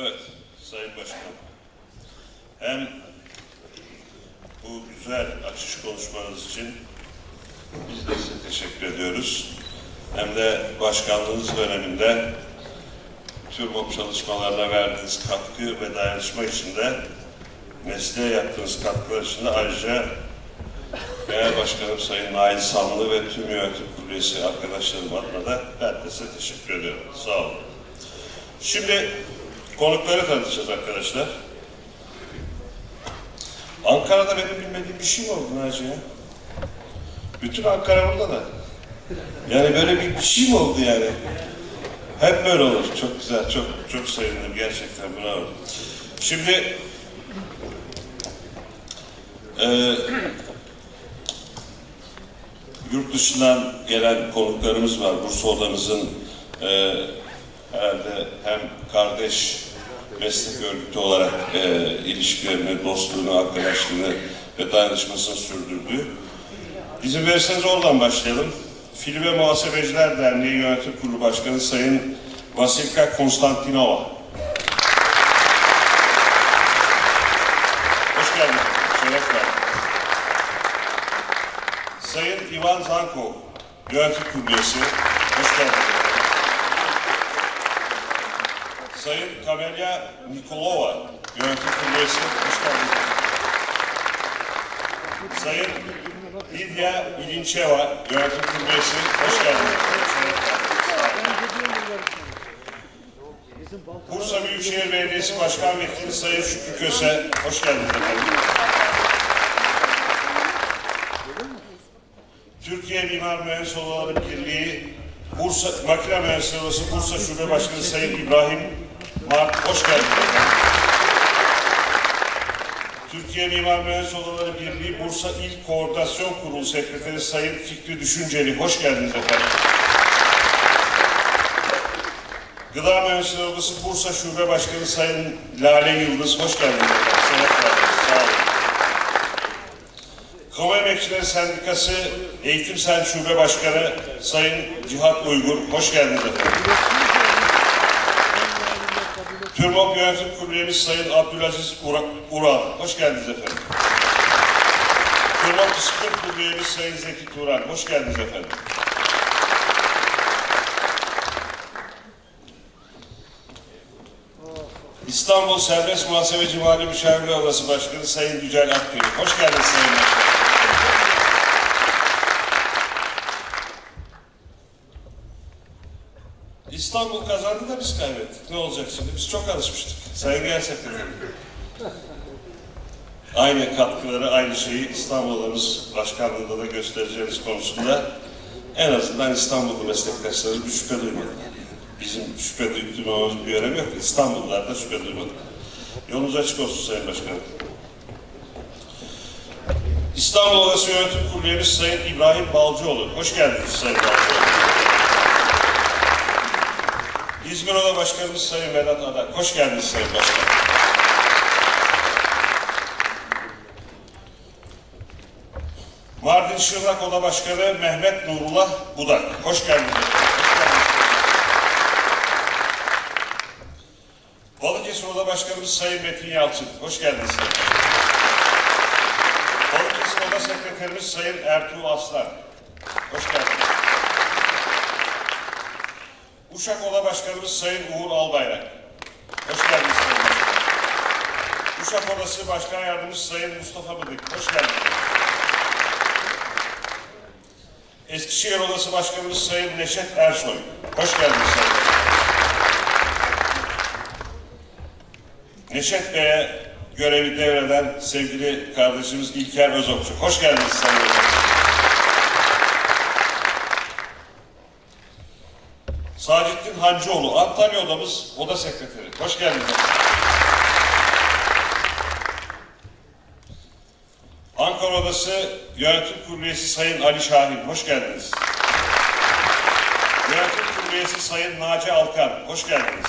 Evet, Sayın Başkanım. Hem bu güzel açış konuşmanız için biz de size teşekkür ediyoruz. Hem de başkanlığınız döneminde TÜRMOP çalışmalarına verdiğiniz katkı ve dayanışma için de mesleğe yaptığınız katkılar için de ayrıca Genel Başkanım Sayın Nail Sanlı ve tüm yönetim kurulu üyesi arkadaşlarım adına da ben de size teşekkür ediyorum. Sağ olun. Şimdi konukları tanıtacağız arkadaşlar. Ankara'da benim bilmediğim bir şey mi oldu Naci ya? Bütün Ankara burada da. Yani böyle bir, şey mi oldu yani? Hep böyle olur. Çok güzel, çok çok sevindim gerçekten bravo. Şimdi eee yurt dışından gelen konuklarımız var. Bursa odamızın e, herhalde hem kardeş meslek örgütü olarak e, ilişkilerini, dostluğunu, arkadaşlığını ve dayanışmasını sürdürdüğü. İzin verirseniz oradan başlayalım. Film ve Muhasebeciler Derneği Yönetim Kurulu Başkanı Sayın Vasilka Konstantinova. Hoş geldiniz. Şeref verdiniz. Sayın Ivan Zanko, Yönetim Kurulu üyesi. Hoş geldiniz. Sayın Kamelya Nikolova, Yönetim Kurulu geldiniz. Sayın Lidya İlinçeva, Yönetim Kurulu üyesi. Hoş geldiniz. Bursa Büyükşehir Belediyesi Başkan Vekili Sayın Şükrü Köse. Hoş geldiniz efendim. Türkiye Mimar Mühendis Odaları Birliği Bursa Makine Mühendisleri Odası Bursa Şube Başkanı Sayın İbrahim Mart hoş geldiniz. Türkiye Mimar Mühendis Odaları Birliği Bursa İl Koordinasyon Kurulu Sekreteri Sayın Fikri Düşünceli hoş geldiniz efendim. Gıda Mühendisleri Odası Bursa Şube Başkanı Sayın Lale Yıldız hoş geldiniz efendim. Şeref. Sağ olun. Kamu Emekçileri Sendikası Eğitim Sen Şube Başkanı Sayın Cihat Uygur, hoş geldiniz efendim. TÜRMOP Yönetim Kurulu üyemiz Sayın Abdülaziz Ura- Ural, hoş geldiniz efendim. TÜRMOP Disiplin Kurulu üyemiz Sayın Zeki Turan, hoş geldiniz efendim. İstanbul Serbest Muhasebeci Mali Müşavirler Odası Başkanı Sayın Yücel Akgül, hoş geldiniz Sayın Başkanım. İstanbul kazandı da biz kaybettik. Ne olacak şimdi? Biz çok alışmıştık. Sayın Sekreterim. Aynı katkıları, aynı şeyi İstanbul'umuz başkanlığında da göstereceğimiz konusunda en azından İstanbul'da meslektaşlarımız bir şüphe duymadı. Bizim şüphe duymamız bir önemi yok. İstanbullular da şüphe duymadı. Yolunuz açık olsun Sayın Başkanım. İstanbul Odası Yönetim Kurulu Sayın İbrahim Balcıoğlu. Hoş geldiniz Sayın Balcıoğlu. İzmir Oda Başkanımız Sayın Vedat Adak. Hoş geldiniz Sayın Başkan. Mardin Şırnak Oda Başkanı Mehmet Nurullah Budak. Hoş geldiniz. Hoş geldiniz. Balıkesir Oda Başkanımız Sayın Metin Yalçın. Hoş geldiniz Sayın. Balıkesir Oda Sekreterimiz Sayın Ertuğrul Aslan. Hoş geldiniz. Uşak Oda Başkanımız Sayın Uğur Albayrak. Hoş geldiniz. Uşak Odası Başkan Yardımcısı Sayın Mustafa Bıdık. Hoş geldiniz. Eskişehir Odası Başkanımız Sayın Neşet Ersoy. Hoş geldiniz. Neşet Bey'e görevi devreden sevgili kardeşimiz İlker Özokçu. Hoş geldiniz Sayın Başkan. Sacittin Hancıoğlu, Antalya Odamız Oda Sekreteri. Hoş geldiniz. Ankara Odası Yönetim Kurulu Üyesi Sayın Ali Şahin. Hoş geldiniz. Yönetim Kurulu Üyesi Sayın Naci Alkan. Hoş geldiniz.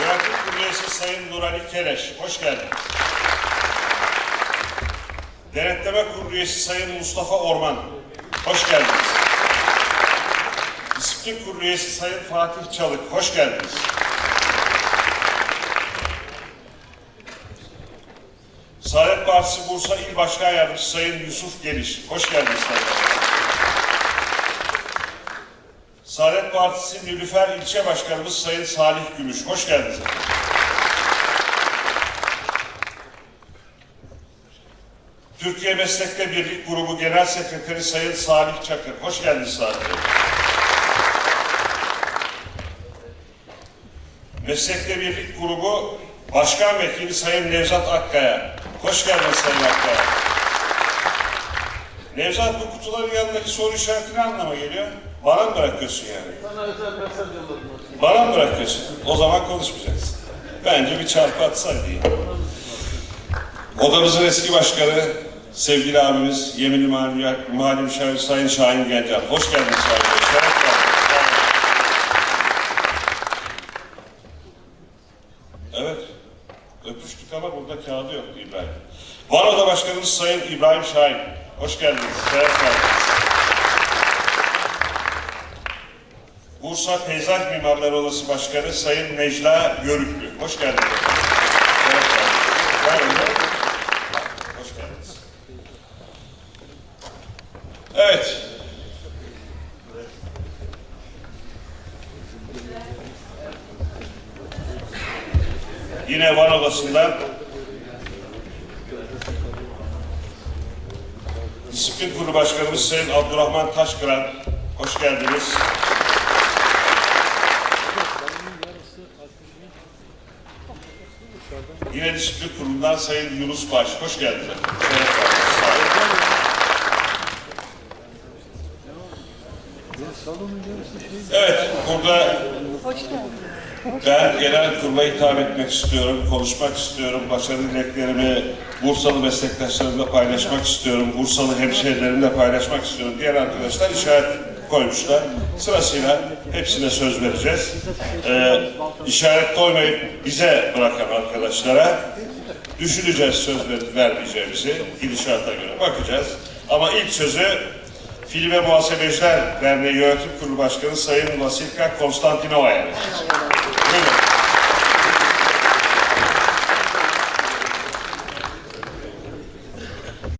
Yönetim Kurulu Üyesi Sayın Nurali Kereş. Hoş geldiniz. Denetleme Kurulu Üyesi Sayın Mustafa Orman. Hoş geldiniz. Eski Kurulu Üyesi Sayın Fatih Çalık, hoş geldiniz. Saadet Partisi Bursa İl Başkan Yardımcısı Sayın Yusuf Geliş, hoş geldiniz Sayın Saadet Partisi Nilüfer İlçe Başkanımız Sayın Salih Gümüş, hoş geldiniz. Türkiye Meslekte Birlik Grubu Genel Sekreteri Sayın Salih Çakır. Hoş geldiniz Salih Meslekte Birlik Grubu Başkan Vekili Sayın Nevzat Akkaya. Hoş geldiniz Sayın Akkaya. Nevzat bu kutuların yanındaki soru işareti ne anlama geliyor? Bana mı bırakıyorsun yani? Sana özel mesaj yolladım. Bana mı bırakıyorsun? O zaman konuşmayacaksın. Bence bir çarpı atsaydın. Odamızın eski başkanı, sevgili abimiz, yeminli mali, mali müşavir Sayın Şahin Gencer. Hoş geldiniz Şahin Bey. Şeref verdiniz. Evet. Öpüştük ama burada kağıdı yoktu İbrahim. Van Oda Başkanımız Sayın İbrahim Şahin. Hoş geldiniz. Şeref. Bursa Peyzaj Mimarları Odası Başkanı Sayın Necla Yörüklü. Hoş geldiniz. Ver onu. Hoş geldiniz. Evet. Yine Van Odası'ndan Başkanımız Sayın Abdurrahman Taşkıran. Hoş geldiniz. Yine Disiplin Kurulu'ndan Sayın Yunus Baş. Hoş geldiniz. Evet, burada ben genel kurula hitap etmek istiyorum, konuşmak istiyorum, başarı dileklerimi Bursalı meslektaşlarımla paylaşmak istiyorum, Bursalı hemşehrilerimle paylaşmak istiyorum. Diğer arkadaşlar işaret koymuşlar. Sırasıyla hepsine söz vereceğiz. Ee, işaret koymayıp bize bırakan arkadaşlara düşüneceğiz söz ver- vermeyeceğimizi gidişata göre bakacağız. Ama ilk sözü Film ve Muhasebeciler Derneği Yönetim Kurulu Başkanı Sayın Vasilka Konstantinova'ya vereceğiz. Buyurun.